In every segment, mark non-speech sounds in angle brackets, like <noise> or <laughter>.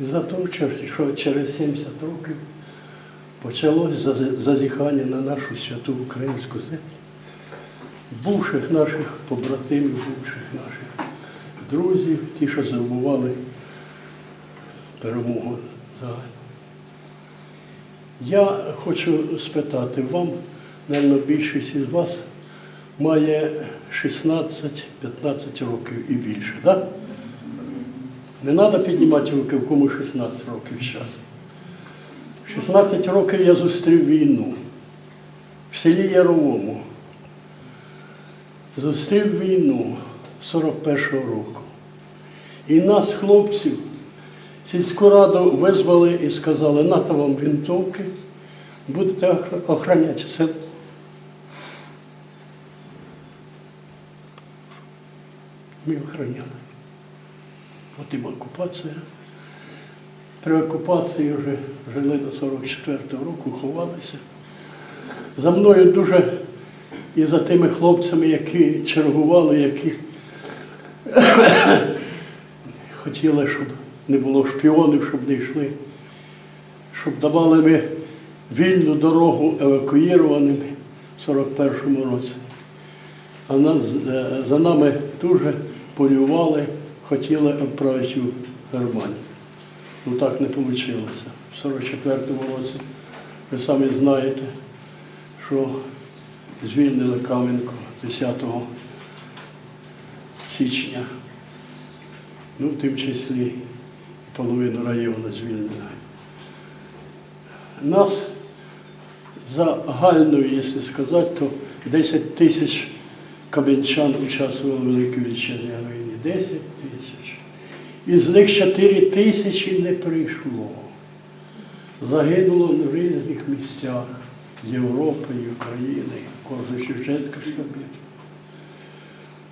І за те, що через 70 років почалось зазіхання на нашу святу українську землю. Бувших наших побратимів, бувших наших друзів, ті, що здобували перемогу загальну. Я хочу спитати вам, мабуть, більшість із вас має 16-15 років і більше? Да? Не треба піднімати руки, в кому 16 років зараз. 16 років я зустрів війну в селі Яровому. Зустрів війну 41-го року. І нас, хлопців, сільську раду визвали і сказали, нато вам винтовки, будете охороняти село. Ми охороняли. Потім окупація. При окупації вже жили до 44-го року, ховалися. За мною дуже і за тими хлопцями, які чергували, які <coughs> хотіли, щоб не було шпіонів, щоб не йшли, щоб давали ми вільну дорогу евакуїрованим в 41-му році. А нас, за нами дуже полювали, хотіли відправити у Германію. Ну так не вийшло. В 44-му році, ви самі знаєте, що звільнили Кам'янку 10 січня. Ну, в тим числі половину району звільнили. Нас загальною, якщо сказати, то 10 тисяч кам'янчан участвували в Великій Вітчизняній війні. 10 тисяч. Із них 4 тисячі не прийшло. Загинуло в різних місцях Європи, України, Корзу Шевченка.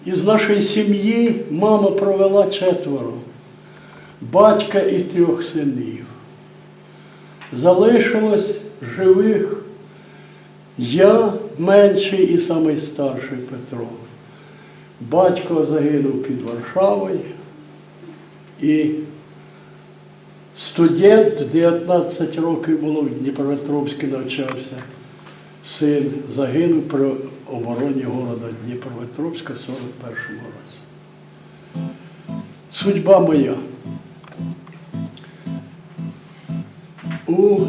Із нашої сім'ї мама провела четверо, батька і трьох синів. Залишилось живих я менший і самий старший Петро. Батько загинув під Варшавою і студент 19 років було в Дніпропетровську навчався. Син загинув при обороні города Дніпропетровська в 41 році. Судьба моя. У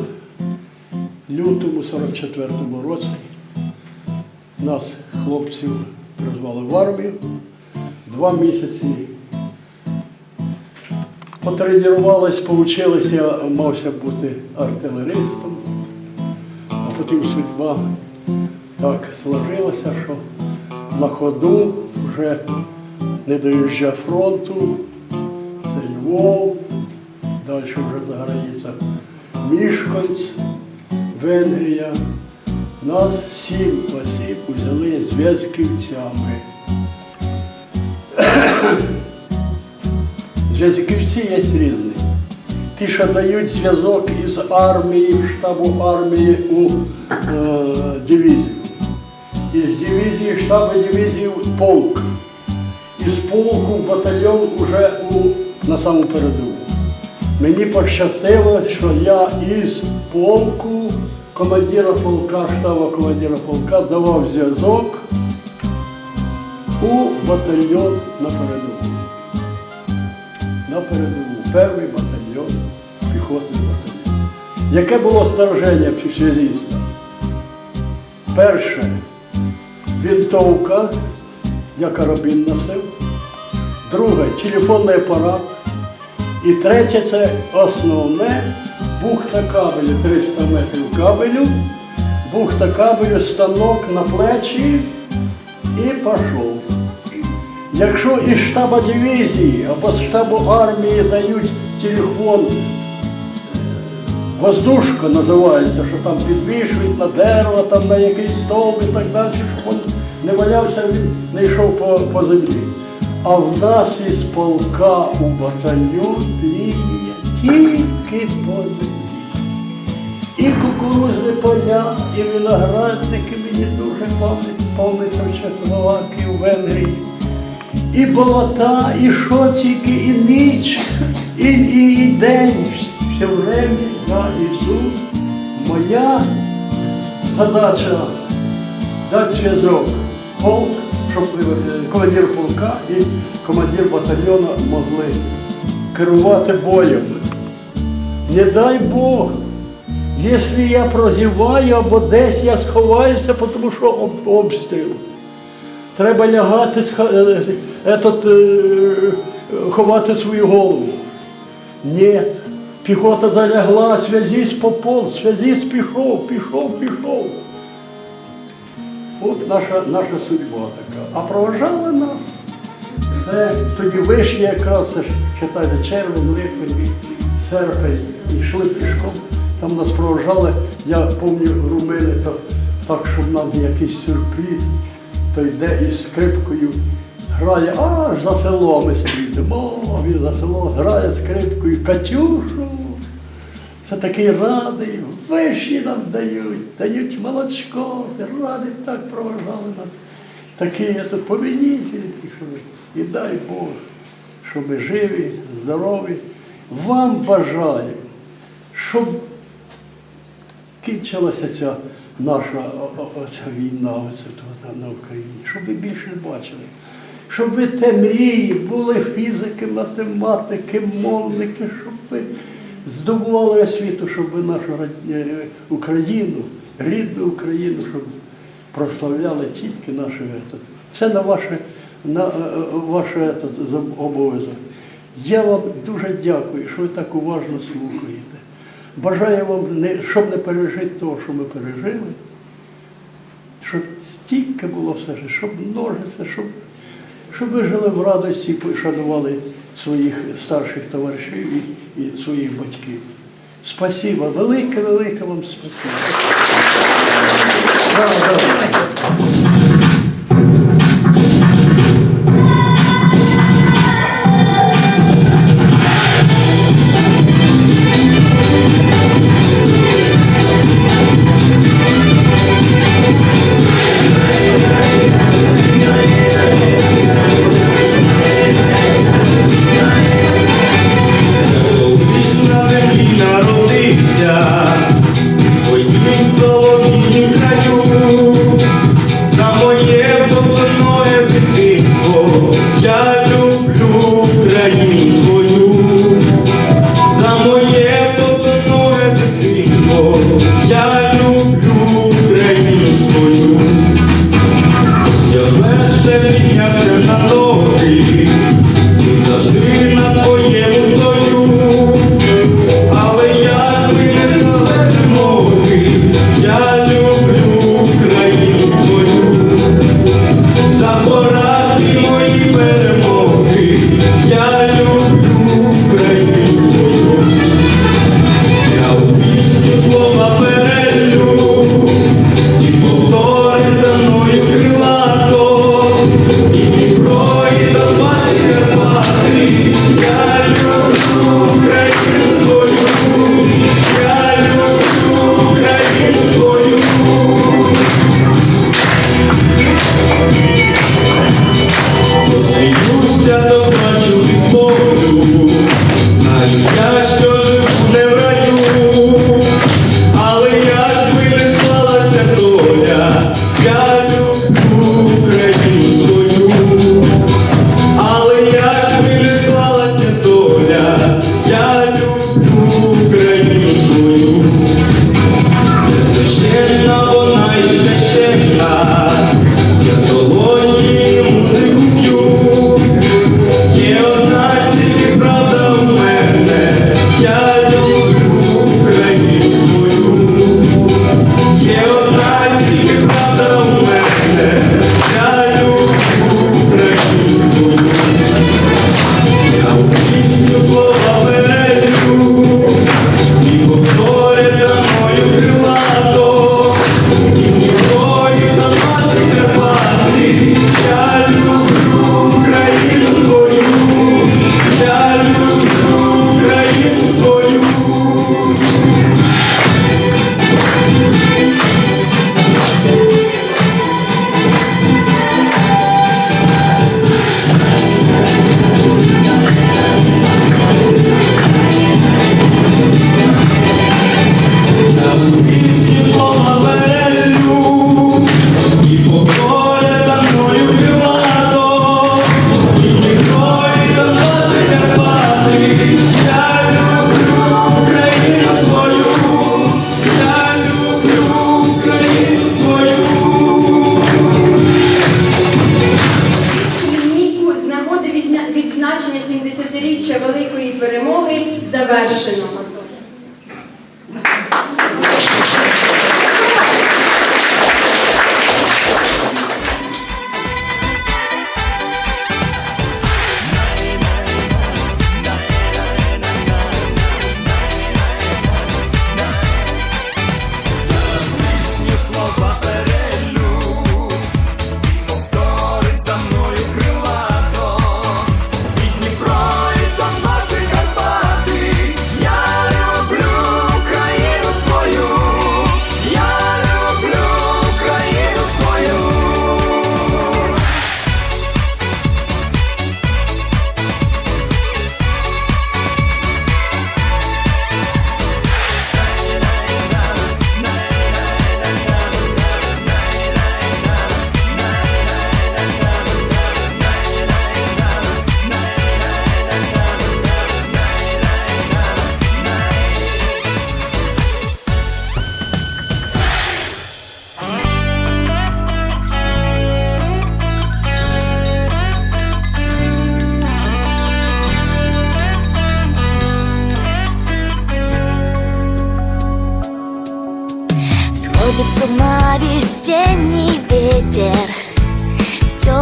лютому 44-му році нас, хлопців, призвали в армію. Два місяці потренувалися, повчилися, я мався бути артилеристом, а потім судьба так сложилася, що на ходу вже не доїжджа фронту, це Львов, далі вже за границя Мішкольц, Венгрія. Нас сім осіб взяли зв'язківцями. Зв'язківці <coughs> є різні. Ті, що дають зв'язок із армії, штабу армії у е, дивізію. Із дивізії, штабу дивізії полк. Із полку батальйон уже у, на саму передову. Мені пощастило, що я із полку командира полка, штабу командира полка давав зв'язок у батальйон на передову. На передову. Перший батальйон, піхотний батальйон. Яке було снаряження связиста? Перше вінтовка, я карабін носив. Друге телефонний апарат. І третє це основне бухта кабелю, 300 метрів кабелю, бухта кабелю, станок на плечі і пішов. Якщо із штаба дивізії або з штабу армії дають телефон, воздушка називається, що там підвішують на дерево, там на якийсь стовп і так далі, щоб він не валявся, він не йшов по, по землі. А в нас із полка у батальйон лінія тільки по. І кукурузні поля, і виноградники мені дуже пам'ятаю в Чехословакії, Венгрії. І болота, і що тільки, і ніч, і, і, і день, все время я Ісус. Моя задача дати зв'язок. Полк, щоб командир полка і командир батальйону могли керувати боєм. Не дай Бог, якщо я прозіваю або десь я сховаюся, тому що обстріл. Треба лягати, е, етот, е, ховати свою голову. Ні. Піхота залягла, связіст пополз, связіст пішов, пішов, пішов. От наша, наша судьба така. А проважали нас. Це тоді вишні якраз, читайте, червень, липень, і йшли пішком. Там нас проважали, я пам'ятаю, румини, то так, щоб нам якийсь сюрприз, то йде із скрипкою, грає аж за село ми слідимо, О, він за село грає скрипкою, Катюшу. Це такий радий, вишні нам дають, дають молочко, радий так проважали нас. Такі я тут. І дай Бог, щоб ми живі, здорові. Вам бажаю, щоб кінчилася ця наша оця війна оця на Україні, щоб ви більше бачили. Щоб ви те мрії були фізики, математики, мовники, щоб ви здобували освіту, щоб ви нашу е, Україну, рідну Україну, щоб прославляли тільки наше. Це на ваше, на е, е, ваше обов'язок. Я вам дуже дякую, що ви так уважно слухаєте. Бажаю вам, щоб не пережити того, що ми пережили, щоб стільки було все, щоб множиться, щоб, щоб ви жили в радості і шанували своїх старших товаришів і, і своїх батьків. Спасибо, велике, велике вам спасибо.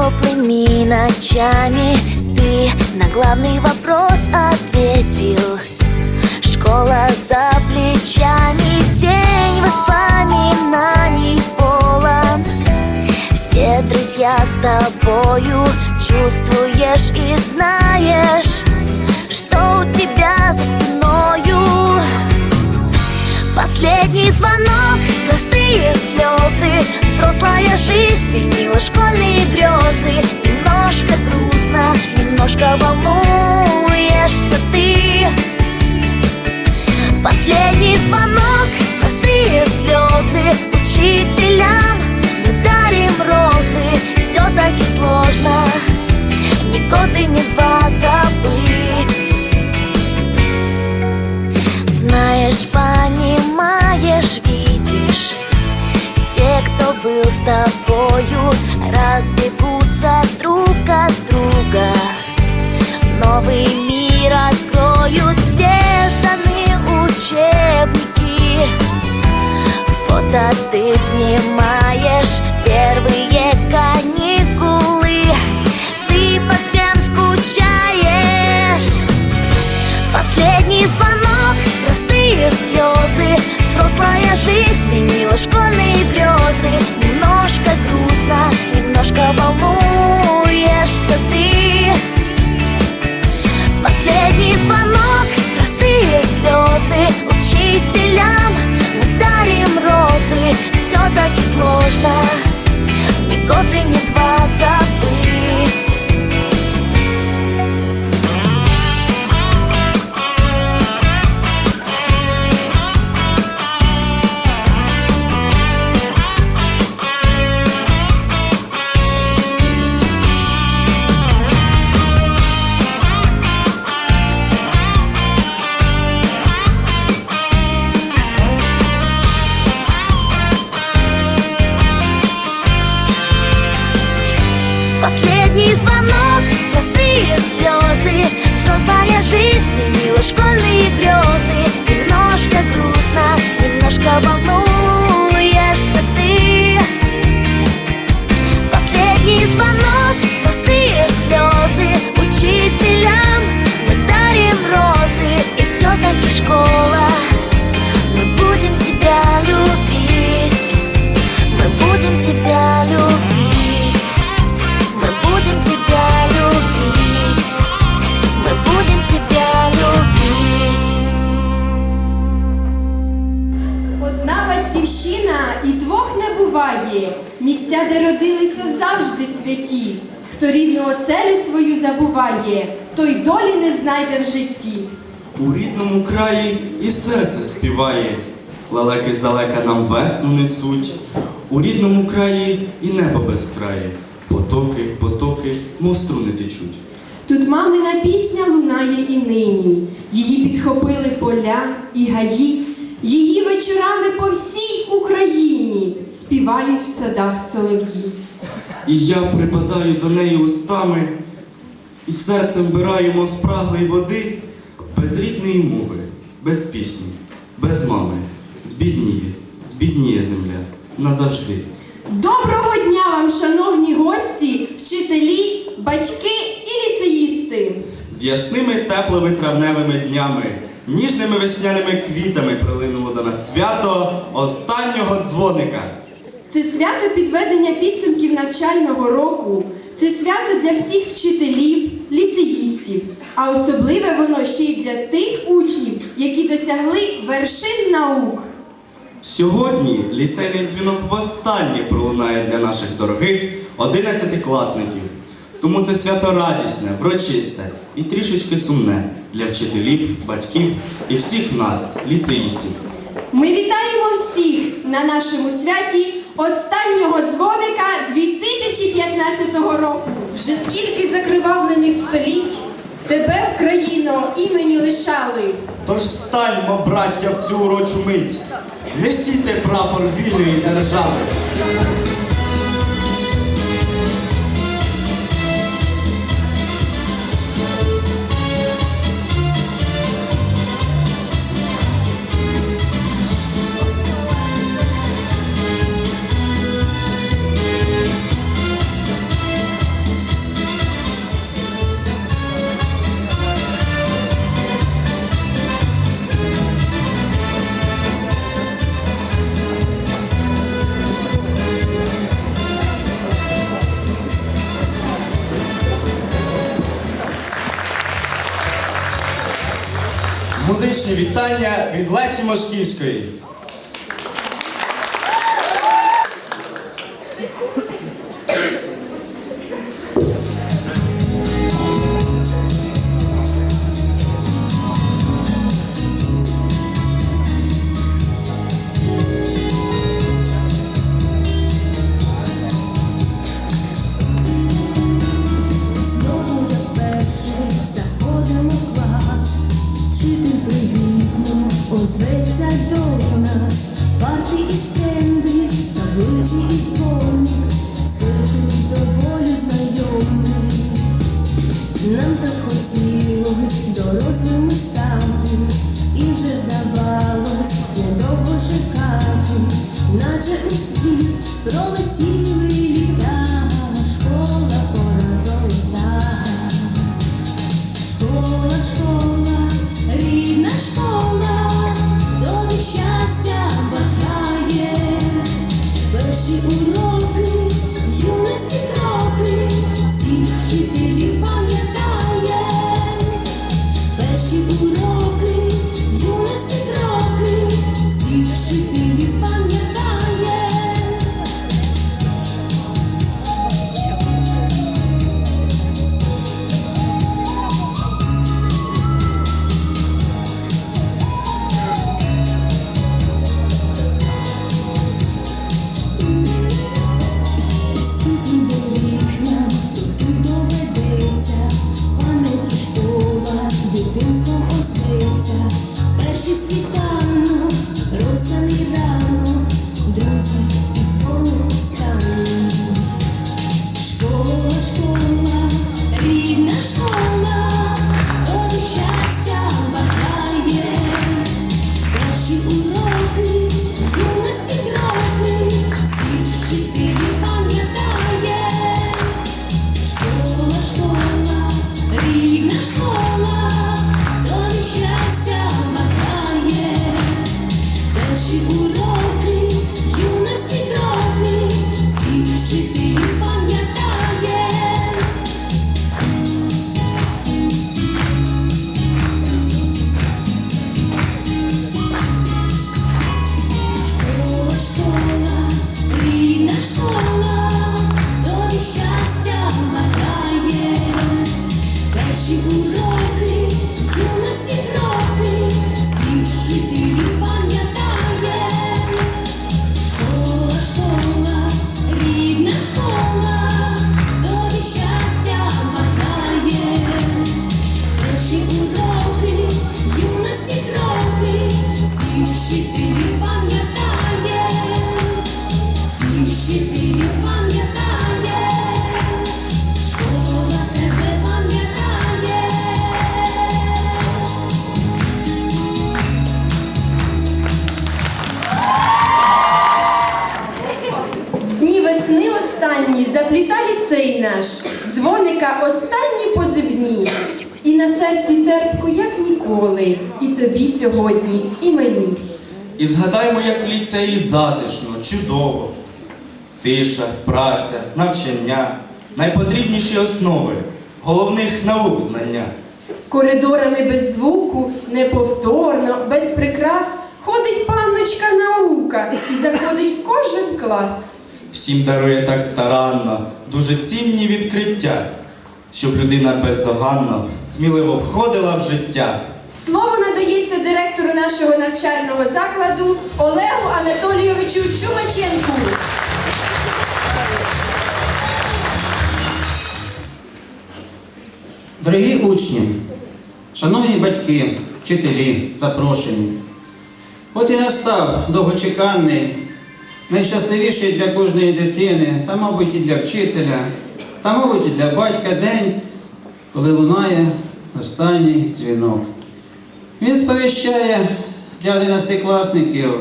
Теплыми ночами. Ты на главный вопрос ответил. Школа за плечами День воспоминаний полон. Все друзья с тобою Чувствуешь и знаешь Что у тебя за спиною. Последний звонок, простые слезы Взрослая жизнь сменила школьные грезы. Немножко грустно, немножко волнуешься ты. Последний звонок, простые слезы. Учителям мы дарим розы. Все таки сложно, ни год и ни два забыть. Знаешь, Фото ты снимаешь Первые каникулы Ты по всем скучаешь. Последний звонок, простые слезы Взрослая жизнь сменила школьные грезы. Немножко грустно, немножко волнуешься ты співає, лелеки здалека нам весну несуть. У рідному краї і небо безкрає, потоки, потоки, мов струни течуть. Тут мамина пісня лунає і нині. Її підхопили поля і гаї. Її вечорами по всій Україні співають в садах солов'ї. І я припадаю до неї устами, і серцем бираю, мов спраглий води, без рідної мови, без пісні, без мами, збідніє, збідніє земля назавжди. Доброго дня вам, шановні гості, вчителі, батьки і ліцеїсти! З ясними теплими травневими днями, ніжними весняними квітами прилинуло до нас свято останнього дзвоника. Це свято підведення підсумків навчального року. Це свято для всіх вчителів, ліцеїстів, а особливе воно ще й для тих учнів, які досягли вершин наук. Сьогодні ліцейний дзвінок востаннє пролунає для наших дорогих одинадцятикласників. Тому це свято радісне, врочисте і трішечки сумне для вчителів, батьків і всіх нас, ліцеїстів. Ми вітаємо всіх на нашому святі останнього дзвоника 2015 року. Вже скільки закривавлених століть тебе в країну імені лишали. Тож встаньмо, браття, в цю урочу мить. Несіте прапор вільної держави. Від God. You. Останні запліта ліцей наш, дзвоника останні позивні. І на серці терпко, як ніколи, і тобі сьогодні, і мені. І згадаймо, як в ліцеї затишно, чудово. Тиша, праця, навчання, найпотрібніші основи, головних наук знання. Коридорами без звуку, неповторно, без прикрас ходить панночка наука і заходить в кожен клас. Всім дарує так старанно, дуже цінні відкриття, щоб людина бездоганно, сміливо входила в життя. Слово надається директору нашого навчального закладу Олегу Анатолійовичу Чумаченку. Дорогі учні, шановні батьки, вчителі, запрошені. От і настав довгочеканий, найщасливіший для кожної дитини, та, мабуть, і для вчителя, та, мабуть, і для батька день, коли лунає останній дзвінок. Він сповіщає для 11-класників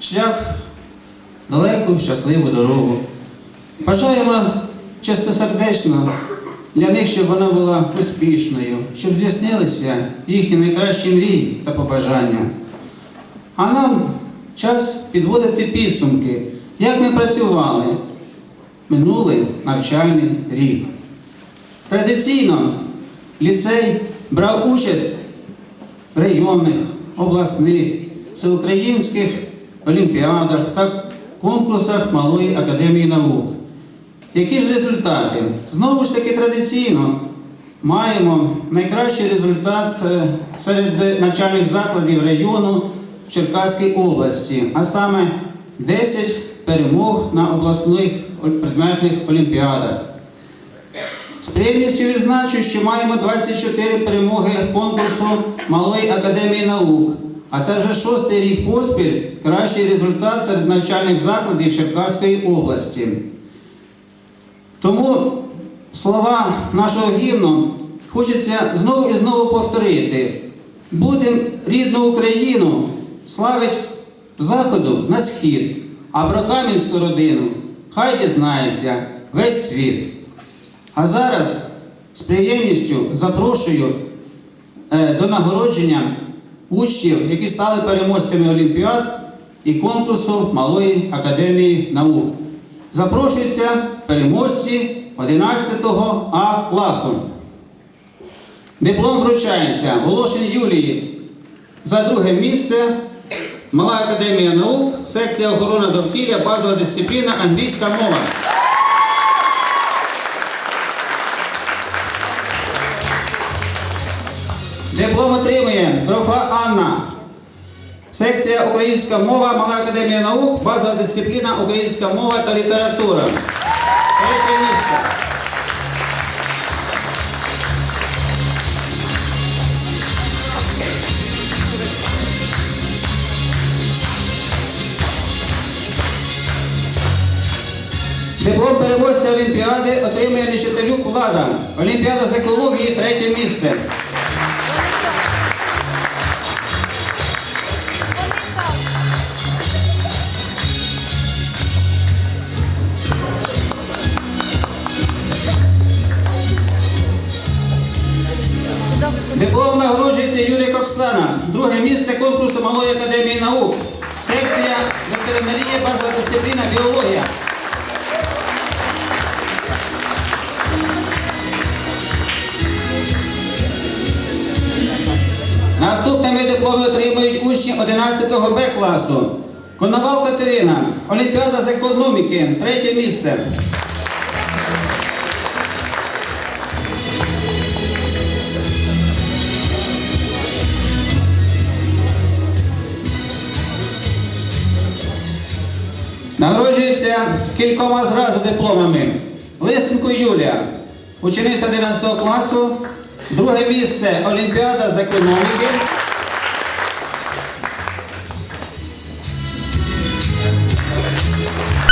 шлях далеку щасливу дорогу. Бажаємо чистосердечно для них, щоб вона була успішною, щоб здійснилися їхні найкращі мрії та побажання. А нам час підводити підсумки, як ми працювали минулий навчальний рік. Традиційно ліцей брав участь в районних, обласних, всеукраїнських олімпіадах та конкурсах Малої академії наук. Які ж результати? Знову ж таки традиційно маємо найкращий результат е, серед навчальних закладів району в Черкаській області, а саме 10 перемог на обласних предметних олімпіадах. З приємністю відзначу, що маємо 24 перемоги конкурсу Малої академії наук. А це вже шостий рік поспіль кращий результат серед навчальних закладів Черкаської області. Тому слова нашого гімну хочеться знову і знову повторити. Будем рідну Україну славить заходу на схід, а про кам'янську родину хай дізнається весь світ. А зараз з приємністю запрошую е, до нагородження учнів, які стали переможцями Олімпіад і конкурсу Малої академії наук. Запрошуються переможці 11 А класу. Диплом вручається Волошин Юлії за друге місце. Мала академія наук, секція охорона довкілля, базова дисципліна, англійська мова. Диплом отримує Дрофа Анна. Секція Українська мова, Мала академія наук, базова дисципліна Українська мова та література. Третє місце. Диплом переможця Олімпіади отримує Нечиталюк Влада. Олімпіада з екології третє місце. Диплом нагороджується Юлія Коксана. Друге місце конкурсу Малої академії наук. Секція ветеринарія, базова дисципліна, біологія. Наступними дипломи отримують учні 11 Б класу. Коновал Катерина, Олімпіада з економіки, третє місце. Нагороджується кількома зразу дипломами. Лисенко Юлія, учениця 11 класу, друге місце Олімпіада з економіки.